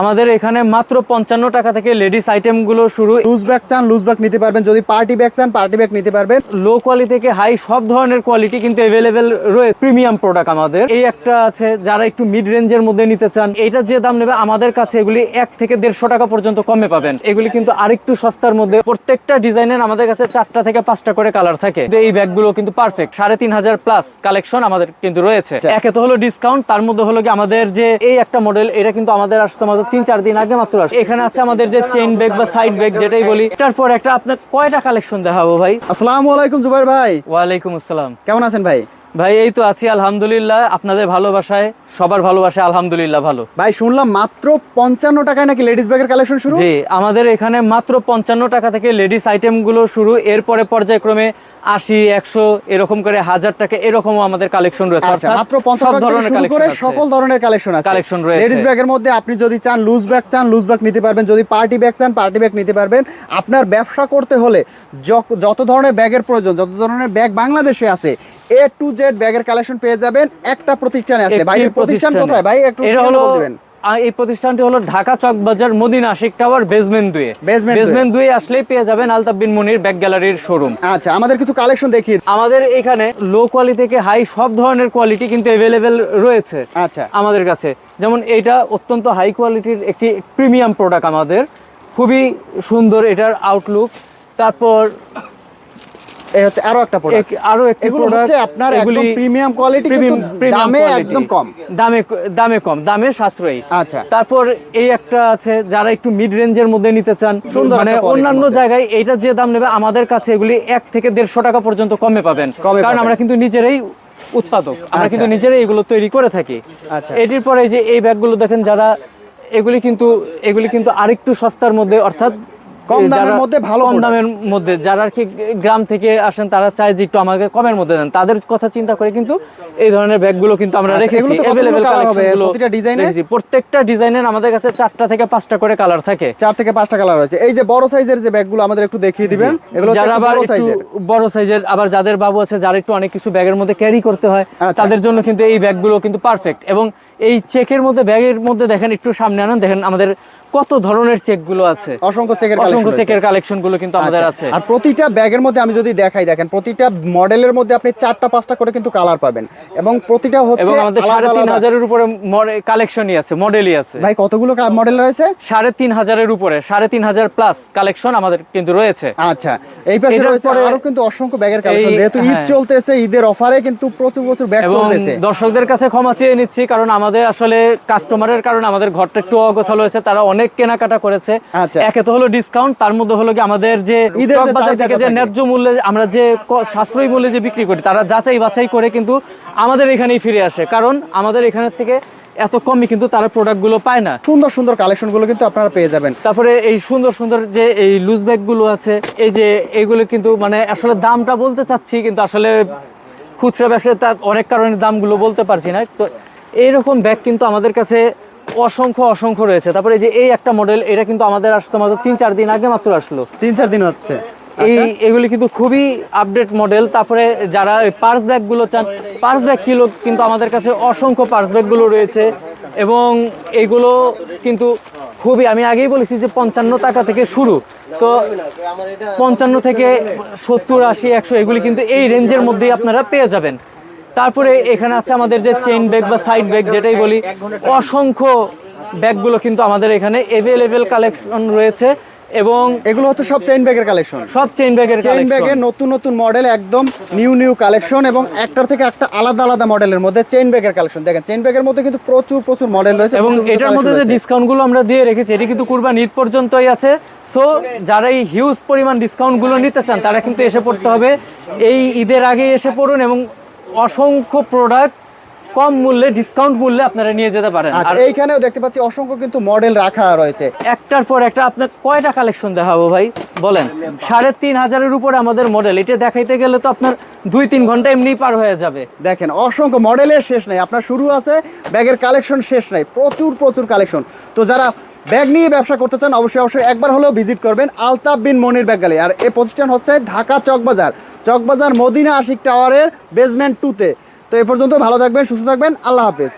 আমাদের এখানে মাত্র পঞ্চান্ন টাকা থেকে লেডিস আইটেমগুলো শুরু। লুজ ব্যাগ চান লুজ ব্যাগ নিতে পারবেন। যদি পার্টি ব্যাগ চান পার্টি ব্যাগ নিতে পারবেন। লো কোয়ালিটি থেকে হাই সব ধরনের কোয়ালিটি কিন্তু অ্যাভেলেবেল রয়েছে। প্রিমিয়াম প্রোডাক্ট আমাদের। এই একটা আছে যারা একটু মিড রেঞ্জের মধ্যে নিতে চান এটা যে দাম নেবে আমাদের কাছে এগুলি এক থেকে দেড়শো টাকা পর্যন্ত কমে পাবেন। এগুলি কিন্তু আরেকটু সস্তার মধ্যে। প্রত্যেকটা ডিজাইনের আমাদের কাছে চারটা থেকে পাঁচটা করে কালার থাকে। এই ব্যাগগুলো কিন্তু পারফেক্ট সাড়ে তিন হাজার প্লাস কালেকশন আমাদের কিন্তু রয়েছে। আচ্ছা। একে তো হলো ডিসকাউন্ট তার মধ্যে হলো কি আমাদের যে এই একটা মডেল এটা কিন্তু আমাদের আসতে আমাদের তিন চার দিন আগে মাত্র আসে। এখানে আছে আমাদের যে চেইন ব্যাগ বা সাইড ব্যাগ যেটাই বলি এটার পর একটা আপনার কয়টা কালেকশন দেখাবো ভাই? আসসালামু আলাইকুম জুবাইর ভাই। ওয়ালাইকুম আসসালাম। কেমন আছেন ভাই? ভাই এই তো আছি আলহামদুলিল্লাহ। আপনাদের ভালোবাসায় সবার ভালোবাসায় আলহামদুলিল্লাহ ভালো। ভাই শুনলাম মাত্র পঞ্চান্ন টাকায় নাকি লেডিস ব্যাগের কালেকশন শুরু? জি আমাদের এখানে মাত্র পঞ্চান্ন টাকা থেকে লেডিস আইটেমগুলো শুরু। এরপরে পর্যায়ক্রমে আশি একশো এরকম করে হাজার টাকা এরকমও আমাদের কালেকশন রয়েছে। আচ্ছা মাত্র থেকে ধরনের করে সকল ধরনের কালেকশন আছে। Collection রয়েছে। লেডিস ব্যাগের মধ্যে আপনি যদি চান লুজ ব্যাগ চান লুজ ব্যাগ নিতে পারবেন। যদি পার্টি ব্যাগ চান পার্টি ব্যাগ নিতে পারবেন। আপনার ব্যবসা করতে হলে যত ধরনের ব্যাগের প্রয়োজন যত ধরনের ব্যাগ বাংলাদেশে আছে এ টু জেড ব্যাগের কালেকশন পেয়ে যাবেন। একটা প্রতিষ্ঠানে আছে। ভাই প্রতিষ্ঠান কোথায়? ভাই একটু এটা হলো বলে দিবেন। আ, এই প্রতিষ্ঠানটি হলো ঢাকা চক বাজার মদিনা আশিক টাওয়ার বেসমেন্ট দুয়ে। বেসমেন্ট দুয়ে। আসলেই পেয়ে যাবেন আলতাফ বিন মনির ব্যাগ গ্যালারির শোরুম আচ্ছা আমাদের কিছু কালেকশন দেখি আমাদের এখানে লো কোয়ালিটি থেকে হাই সব ধরনের কোয়ালিটি কিন্তু অ্যাভেলেবেল রয়েছে আচ্ছা। আমাদের কাছে। যেমন এটা অত্যন্ত হাই কোয়ালিটির একটি প্রিমিয়াম প্রোডাক্ট আমাদের। খুবই সুন্দর এটার আউটলুক তারপর এই হচ্ছে আরও একটা প্রোডাক্ট আরও একটি product, হচ্ছে আপনার একদম প্রিমিয়াম কোয়ালিটি কিন্তু দামে একদম কম। দামে দামে কম দামে সাশ্রয়ী। আচ্ছা। তারপর এই একটা আছে যারা একটু মিড রেঞ্জের মধ্যে নিতে চান মানে অন্যান্য জায়গায় যে দাম নেবে আমাদের কাছে এগুলি এক থেকে দেড়শো টাকা পর্যন্ত কমে পাবেন। কারণ আমরা কিন্তু নিজেরাই উৎপাদক। আমরা আচ্ছা। কিন্তু নিজেরাই এগুলো তৈরি করে থাকি। আচ্ছা। এটির পরে যে এই ব্যাগগুলো দেখেন যারা এগুলি কিন্তু এগুলি কিন্তু আরেকটু সস্তার মধ্যে অর্থাৎ কম দামের মধ্যে ভালো কম দামের মধ্যে যারা আর কি গ্রাম থেকে আসেন তারা চায় যে একটু আমাকে কমের মধ্যে দেন। তাদের কথা চিন্তা করে কিন্তু এই ধরনের ব্যাগগুলো কিন্তু আমরা আচ্ছা, রেখেছি। এগুলো তো কতগুলো Available colour হবে? collection গুলো প্রতিটা design প্রত্যেকটা ডিজাইনের আমাদের কাছে চারটা থেকে পাঁচটা করে কালার থাকে। চার থেকে পাঁচটা কালার রয়েছে এই যে বড় সাইজের যে ব্যাগগুলো আমাদের একটু দেখিয়ে দিবেন এগুলো যারা আবার বড় একটু সাইজের বড় সাইজের আবার যাদের বাবু আছে যারা একটু অনেক কিছু ব্যাগের মধ্যে ক্যারি করতে হয় আচ্ছা। তাদের জন্য কিন্তু এই ব্যাগগুলো কিন্তু পারফেক্ট এবং এই চেকের মধ্যে ব্যাগের মধ্যে দেখেন একটু সামনে আনান দেখেন আমাদের কত ধরনের চেকগুলো আছে। অসংখ্য চেকের অসংখ্য চেকের কালেকশনগুলো কিন্তু আমাদের আছে। আর প্রতিটা ব্যাগের মধ্যে আমি যদি দেখাই দেখেন প্রতিটা মডেলের মধ্যে আপনি চারটা পাঁচটা করে কিন্তু কালার পাবেন। এবং প্রতিটা হচ্ছে এবং আমাদের সাড়ে তিন হাজারের উপরে কালেকশনই আছে মডেলই আছে। ভাই কতগুলো মডেল রয়েছে? সাড়ে তিন হাজারের উপরে সাড়ে তিন হাজার প্লাস কালেকশন আমাদের কিন্তু রয়েছে। আচ্ছা। এই পাশে রয়েছে আরও কিন্তু অসংখ্য ব্যাগের কালেকশন যেহেতু ঈদ হ্যাঁ। চলতেছে ঈদের অফারে কিন্তু প্রচুর প্রচুর ব্যাগ চলতেছে। দর্শকদের কাছে ক্ষমা চেয়ে নিচ্ছি কারণ আমাদের আসলে কাস্টমারের কারণে আমাদের ঘরটা একটু অগোছালো হয়েছে তারা অনেক কেনাকাটা করেছে। আচ্ছা। একে তো হলো ডিসকাউন্ট তার মধ্যে হলো কি আমাদের যে বাজার থেকে যে ন্যায্য মূল্যে আমরা যে সাশ্রয়ী মূল্যে যে বিক্রি করি তারা যাচাই বাছাই করে কিন্তু আমাদের এখানেই ফিরে আসে। কারণ আমাদের এখানে থেকে এত কমই কিন্তু তারা প্রোডাক্টগুলো পায় না। সুন্দর সুন্দর কালেকশনগুলো কিন্তু আপনারা পেয়ে যাবেন। তারপরে এই সুন্দর সুন্দর যে এই লুজ ব্যাগগুলো আছে এই যে এইগুলো কিন্তু মানে আসলে দামটা বলতে চাচ্ছি কিন্তু আসলে খুচরা ব্যবসায় তার অনেক কারণে দামগুলো বলতে পারছি না। তো এইরকম ব্যাগ কিন্তু আমাদের কাছে অসংখ্য অসংখ্য রয়েছে। তারপরে এই যে এই একটা মডেল এটা কিন্তু আমাদের আসতে মাত্র তিন চার দিন আগে মাত্র আসলো। তিন চার দিন হচ্ছে। এই আচ্ছা। এগুলি কিন্তু খুবই আপডেট মডেল তারপরে যারা ওই পার্স ব্যাগগুলো চান পার্স ব্যাগ কিলো কিন্তু আমাদের কাছে অসংখ্য পার্স ব্যাগগুলো রয়েছে। এবং এগুলো কিন্তু খুবই আমি আগেই বলেছি যে পঞ্চান্ন টাকা থেকে শুরু। তো পঞ্চান্ন থেকে সত্তর আশি একশো এগুলি কিন্তু এই রেঞ্জের মধ্যেই আপনারা পেয়ে যাবেন। তারপরে এখানে আছে আমাদের যে চেইন ব্যাগ বা সাইড ব্যাগ যেটাই বলি অসংখ্য ব্যাগগুলো কিন্তু আমাদের এখানে অ্যাভেলেবেল কালেকশন রয়েছে এবং এগুলো হচ্ছে সব চেইন ব্যাগের কালেকশন সব চেইন ব্যাগের চেইন ব্যাগের নতুন নতুন মডেল একদম নিউ নিউ কালেকশন এবং একটার থেকে একটা আলাদা আলাদা মডেলের মধ্যে চেইন ব্যাগের কালেকশন দেখেন চেইন ব্যাগের মধ্যে কিন্তু প্রচুর প্রচুর মডেল রয়েছে এবং এটার মধ্যে যে collection রয়েছে। ডিসকাউন্টগুলো আমরা দিয়ে রেখেছি এটি কিন্তু কুরবান ঈদ পর্যন্তই আছে। সো যারা এই হিউজ পরিমাণ ডিসকাউন্টগুলো নিতে চান তারা কিন্তু এসে পড়তে হবে। এই ঈদের আগে এসে পড়ুন এবং অসংখ্য প্রোডাক্ট কম মূল্যে ডিসকাউন্ট মূল্যে আপনারা নিয়ে যেতে পারেন। আর আচ্ছা এইখানেও দেখতে পাচ্ছি অসংখ্য কিন্তু মডেল রাখা রয়েছে। একটার পর একটা আপনার কয়টা কালেকশন দেখাবো ভাই? বলেন সাড়ে তিন হাজারের উপরে আমাদের মডেল এটা দেখাইতে গেলে তো আপনার দুই তিন ঘণ্টা এমনি পার হয়ে যাবে। দেখেন অসংখ্য মডেলের শেষ নাই আপনার শুরু আছে ব্যাগের কালেকশন শেষ নাই প্রচুর প্রচুর কালেকশন তো যারা ব্যাগ নিয়ে ব্যবসা করতে চান অবশ্যই অবশ্যই একবার হলেও ভিজিট করবেন আলতাফ বিন মনির ব্যাগ গ্যালারি আর এই প্রতিষ্ঠান হচ্ছে ঢাকা চকবাজার। চকবাজার মদিনা আশিক টাওয়ারের বেসমেন্ট টুতে তো এ পর্যন্ত ভালো থাকবেন, সুস্থ থাকবেন, আল্লাহ হাফেজ।